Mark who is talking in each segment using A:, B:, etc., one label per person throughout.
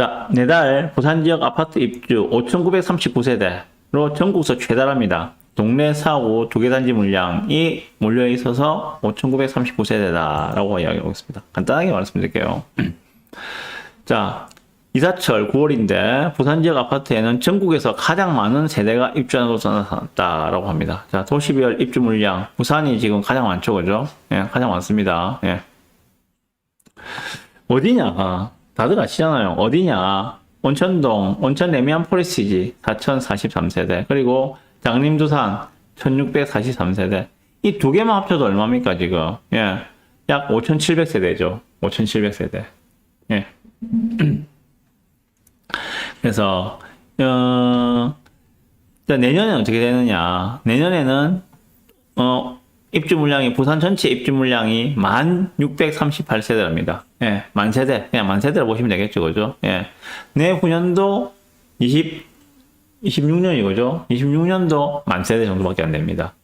A: 자, 내달 부산 지역 아파트 입주 5,939세대로 전국서 최다랍니다. 동네 사고 두 개 단지 물량이 몰려 있어서 5,939세대다라고 이야기하고 있습니다. 간단하게 말씀드릴게요. 자, 이사철 9월인데 부산 지역 아파트에는 전국에서 가장 많은 세대가 입주하는 것으로 나타났다라고 합니다. 자, 도시별 입주 물량 부산이 지금 가장 많죠, 그죠? 예, 가장 많습니다. 예. 어디냐? 다들 아시잖아요. 어디냐? 온천동, 온천 레미안 포레스티지 4043세대, 그리고 장림두산 1643세대. 이 두 개만 합쳐도 얼마입니까, 지금? 예. 약 5700세대죠. 5700세대. 예. 그래서, 어, 자, 내년에는 어떻게 되느냐. 내년에는, 어, 입주 물량이, 부산 전체 입주 물량이 1638세대랍니다. 예, 만 세대. 그냥 만 세대를 보시면 되겠죠. 그죠? 예. 내후년도 20, 26년이 그죠? 26년도 만 세대 정도밖에 안 됩니다.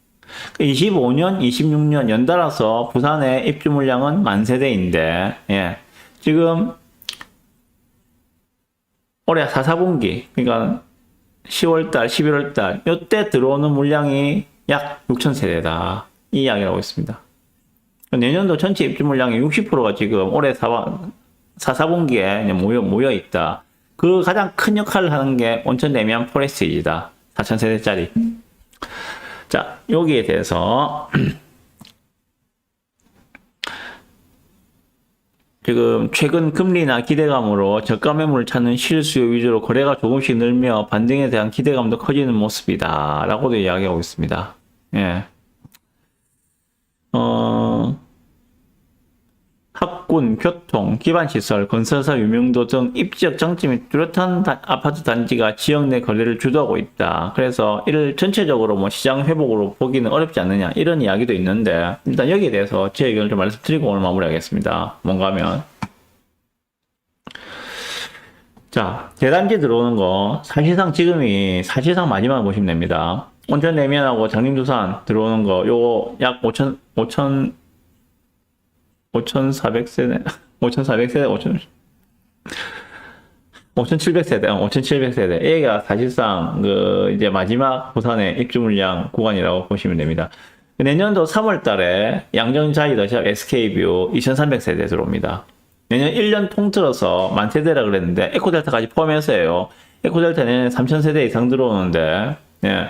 A: 25년, 26년 연달아서 부산의 입주 물량은 만 세대인데, 예. 지금 올해 4, 4분기, 그러니까 10월달, 11월달, 이때 들어오는 물량이 약 6천 세대다. 이 이야기를 하고 있습니다. 내년도 전체 입주 물량의 60%가 지금 올해 4, 4, 4분기에 모여, 모여 있다. 그 가장 큰 역할을 하는 게 온천 레미안 포레스트이다. 4천 세대짜리. 자, 여기에 대해서 지금 최근 금리나 기대감으로 저가 매물을 찾는 실수요 위주로 거래가 조금씩 늘며 반등에 대한 기대감도 커지는 모습이다. 라고도 이야기하고 있습니다. 예. 어, 학군, 교통, 기반시설, 건설사 유명도 등 입지적 장점이 뚜렷한 다- 아파트 단지가 지역 내 거래를 주도하고 있다. 그래서 이를 전체적으로 뭐 시장 회복으로 보기는 어렵지 않느냐 이런 이야기도 있는데 일단 여기에 대해서 제 의견을 좀 말씀드리고 오늘 마무리하겠습니다. 뭔가 하면 자 대단지 들어오는 거 사실상 지금이 사실상 마지막 보시면 됩니다. 온천 내면하고 장림두산 들어오는 거 요거 약 5천 5천 5,400세대, 5,400세대, 5,000, 5,700세대, 5,700세대. 얘가 사실상 그 이제 마지막 부산의 입주 물량 구간이라고 보시면 됩니다. 내년도 3월 달에 양정자이더샵 SK뷰 2,300세대 들어옵니다. 내년 1년 통틀어서 만 세대라 그랬는데 에코델타까지 포함해서예요. 에코델타 내년 3,000세대 이상 들어오는데, 예.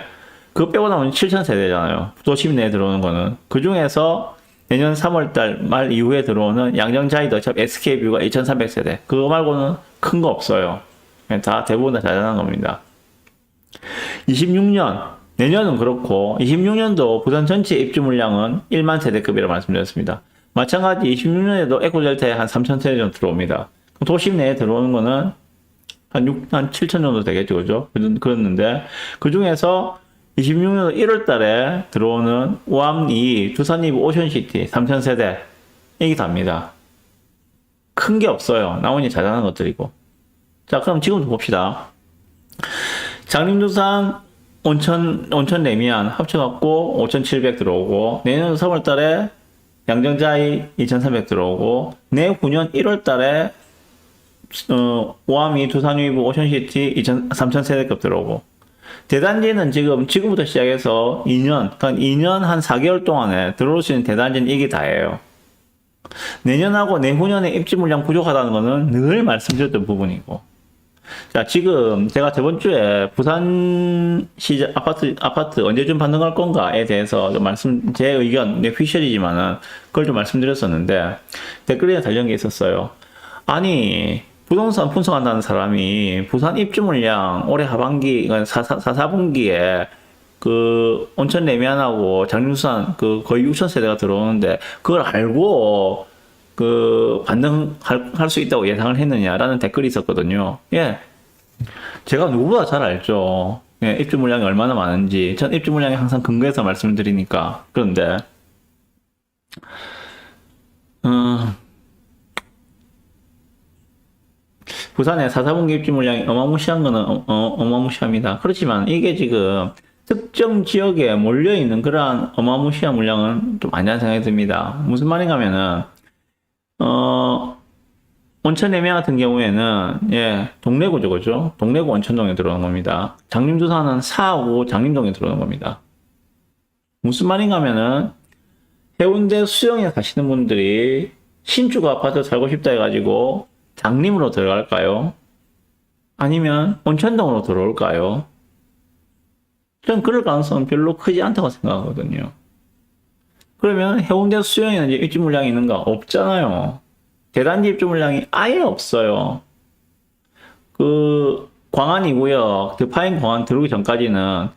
A: 그거 빼고 나면 7,000세대잖아요. 도심 내에 들어오는 거는. 그 중에서 내년 3월달 말 이후에 들어오는 양정자이더샵 SK뷰가 2,300세대. 그거 말고는 큰 거 없어요. 다 대부분 다 자잘한 겁니다. 26년 내년은 그렇고 26년도 부산 전체 입주 물량은 1만 세대급이라고 말씀드렸습니다. 마찬가지 26년에도 에코델타에 한 3천 세대 정도 들어옵니다. 도심 내에 들어오는 거는 한 6, 한 7천 정도 되겠죠, 그죠? 그랬는데 그 중에서 26년 1월 달에 들어오는 우암 2, 두산 2 오션시티 3천 세대 이게 답니다. 큰 게 없어요. 나머지 자잘한 것들이고. 자, 그럼 지금부터 봅시다. 장림두산 온천, 온천 레미안 합쳐갖고 5,700 들어오고, 내년 3월 달에 양정자이 2,300 들어오고, 내후년 1월 달에 어, 오암이 두산위브 오션시티 2,000, 3,000 세대급 들어오고, 대단지는 지금, 지금부터 시작해서 2년, 그러니까 2년 한 4개월 동안에 들어올 수 있는 대단지는 이게 다예요. 내년하고 내후년에 입지 물량 부족하다는 거는 늘 말씀드렸던 부분이고. 자, 지금 제가 저번 주에 부산 시장 아파트, 아파트 언제쯤 반등할 건가에 대해서 좀 말씀, 제 의견, 내 피셜이지만은 그걸 좀 말씀드렸었는데 댓글에 달린 게 있었어요. 아니, 부동산 분석한다는 사람이 부산 입주 물량 올해 하반기, 4, 4, 4분기에 그 온천 레미안하고 장림수산 그 거의 6천 세대가 들어오는데 그걸 알고 그 반등할 할수 있다고 예상을 했느냐라는 댓글이 있었거든요. 예. 제가 누구보다 잘 알죠. 예, 입주 물량이 얼마나 많은지. 전 입주 물량이 항상 근거해서 말씀을 드리니까. 그런데, 음, 부산의 4, 4분기 입주 물량이 어마무시한 거는 어, 어, 어마무시합니다. 그렇지만 이게 지금 특정 지역에 몰려있는 그러한 어마무시한 물량은 좀 아니라는 생각이 듭니다. 무슨 말인가 하면은, 어, 온천 내면 같은 경우에는 예 동래구죠 그죠 동래구 온천동에 들어오는 겁니다 장림두산은 사하고 장림동에 들어오는 겁니다 무슨 말인가 하면은 해운대 수영에 가시는 분들이 신주가 아파트 살고 싶다 해가지고 장림으로 들어갈까요 아니면 온천동으로 들어올까요 전 그럴 가능성은 별로 크지 않다고 생각하거든요 그러면 해운대 수영에는 입지 물량이 있는가 없잖아요 대단지 입주 물량이 아예 없어요. 그 광안이고요. 드파인 광안 들어오기 전까지는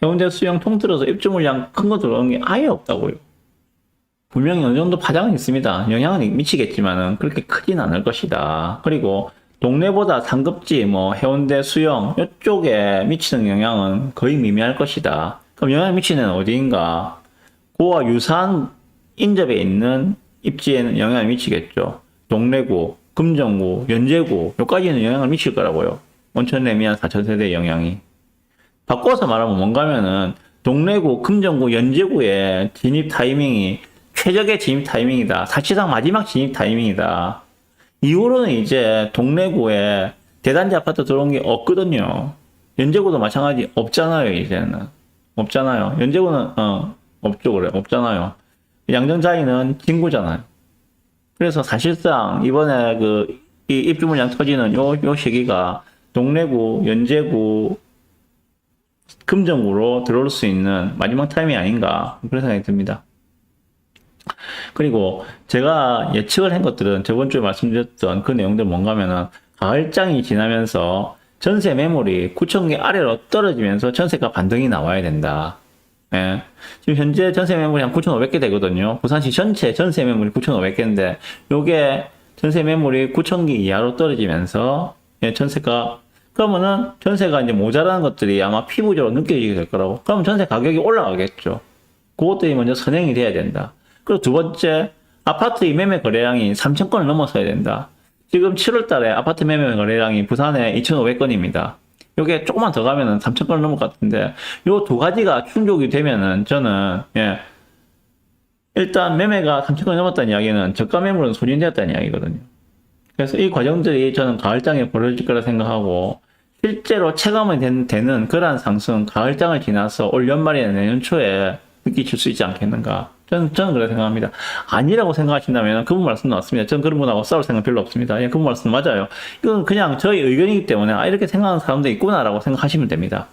A: 해운대 수영 통틀어서 입주 물량 큰 거 들어오는 게 아예 없다고요. 분명히 어느 정도 파장은 있습니다. 영향은 미치겠지만은 그렇게 크진 않을 것이다. 그리고 동네보다 상급지, 뭐 해운대 수영 이쪽에 미치는 영향은 거의 미미할 것이다. 그럼 영향 미치는 어디인가? 그와 유사한 인접에 있는 입지에는 영향을 미치겠죠. 동래구, 금정구, 연제구 여기까지는 영향을 미칠 거라고요. 온천 내미안 4천 세대 영향이. 바꿔서 말하면 뭔가면은 동래구, 금정구, 연제구의 진입 타이밍이 최적의 진입 타이밍이다. 사실상 마지막 진입 타이밍이다. 이후로는 이제 동래구에 대단지 아파트 들어온 게 없거든요. 연제구도 마찬가지 없잖아요, 이제는. 없잖아요. 연제구는, 어, 없죠, 그래. 없잖아요. 양정자이는 진구잖아요. 그래서 사실상 이번에 그, 이 입주 물량 터지는 요, 요 시기가 동래구, 연제구, 금정구로 들어올 수 있는 마지막 타임이 아닌가. 그런 생각이 듭니다. 그리고 제가 예측을 한 것들은 저번 주에 말씀드렸던 그 내용들 뭔가 하면은 가을장이 지나면서 전세 매물이 9천 개 아래로 떨어지면서 전세가 반등이 나와야 된다. 예. 지금 현재 전세 매물이 한 9,500개 되거든요. 부산시 전체 전세 매물이 9,500개인데, 요게 전세 매물이 9,000개 이하로 떨어지면서, 예, 전세가, 그러면은 전세가 이제 모자라는 것들이 아마 피부적으로 느껴지게 될 거라고. 그러면 전세 가격이 올라가겠죠. 그것들이 먼저 선행이 돼야 된다. 그리고 두 번째, 아파트의 매매 거래량이 3,000건을 넘어서야 된다. 지금 7월 달에 아파트 매매 거래량이 부산에 2,500건입니다. 요게 조금만 더 가면은 3,000건을 넘을 것 같은데, 요 두 가지가 충족이 되면은 저는, 예, 일단 매매가 3,000건이 넘었다는 이야기는 저가 매물은 소진되었다는 이야기거든요. 그래서 이 과정들이 저는 가을장에 벌어질 거라 생각하고, 실제로 체감이 된, 되는 그러한 상승, 가을장을 지나서 올 연말이나 내년 초에 느끼실 수 있지 않겠는가. 저는, 저는 그렇게 생각합니다. 아니라고 생각하신다면 그분 말씀 나왔습니다. 저는 그런 분하고 싸울 생각 별로 없습니다. 예, 그분 말씀 맞아요. 이건 그냥 저희 의견이기 때문에 아, 이렇게 생각하는 사람도 있구나라고 생각하시면 됩니다.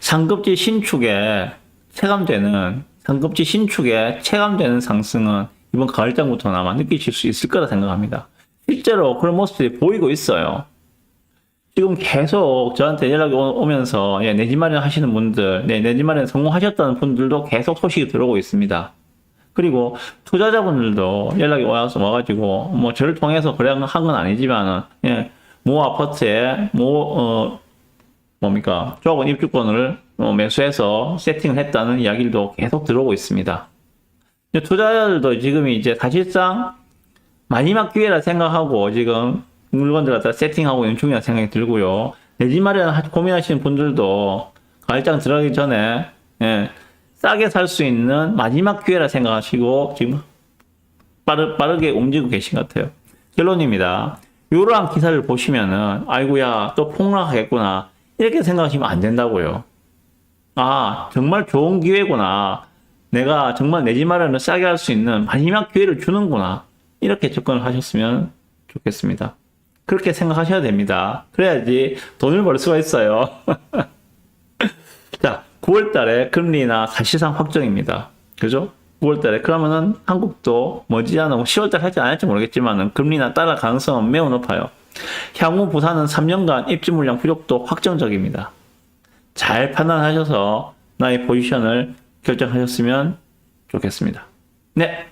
A: 상급지 신축에 체감되는, 상급지 신축에 체감되는 상승은 이번 가을장부터나마 느끼실 수 있을 거라 생각합니다. 실제로 그런 모습들이 보이고 있어요. 지금 계속 저한테 연락이 오- 오면서 예, 내 집 마련 하시는 분들, 네, 내집 마련 성공하셨다는 분들도 계속 소식이 들어오고 있습니다. 그리고 투자자분들도 연락이 와서 와가지고 뭐 저를 통해서 거래한 건 아니지만은 예, 모 아파트에 모 어, 뭡니까 조합원 입주권을 어, 매수해서 세팅을 했다는 이야기도 계속 들어오고 있습니다. 투자자들도 지금 이제 사실상 마지막 기회라 생각하고 지금 물건들 갖다 세팅하고 있는 중이라 생각이 들고요. 내 집 마련 하- 고민하시는 분들도 가을장 들어가기 전에 예, 싸게 살 수 있는 마지막 기회라 생각하시고 지금 빠르, 빠르게 움직이고 계신 것 같아요. 결론입니다. 이러한 기사를 보시면은 아이고야 또 폭락하겠구나 이렇게 생각하시면 안 된다고요. 아 정말 좋은 기회구나. 내가 정말 내 집 마련을 싸게 할 수 있는 마지막 기회를 주는구나. 이렇게 접근을 하셨으면 좋겠습니다. 그렇게 생각하셔야 됩니다. 그래야지 돈을 벌 수가 있어요. 자, 9월 달에 금리나 사실상 확정입니다. 그죠? 9월 달에. 그러면은 한국도 머지않아 10월 달 할지 안 할지 모르겠지만은 금리나 따라 가능성은 매우 높아요. 향후 부산은 3년간 입지 물량 부족도 확정적입니다. 잘 판단하셔서 나의 포지션을 결정하셨으면 좋겠습니다. 네.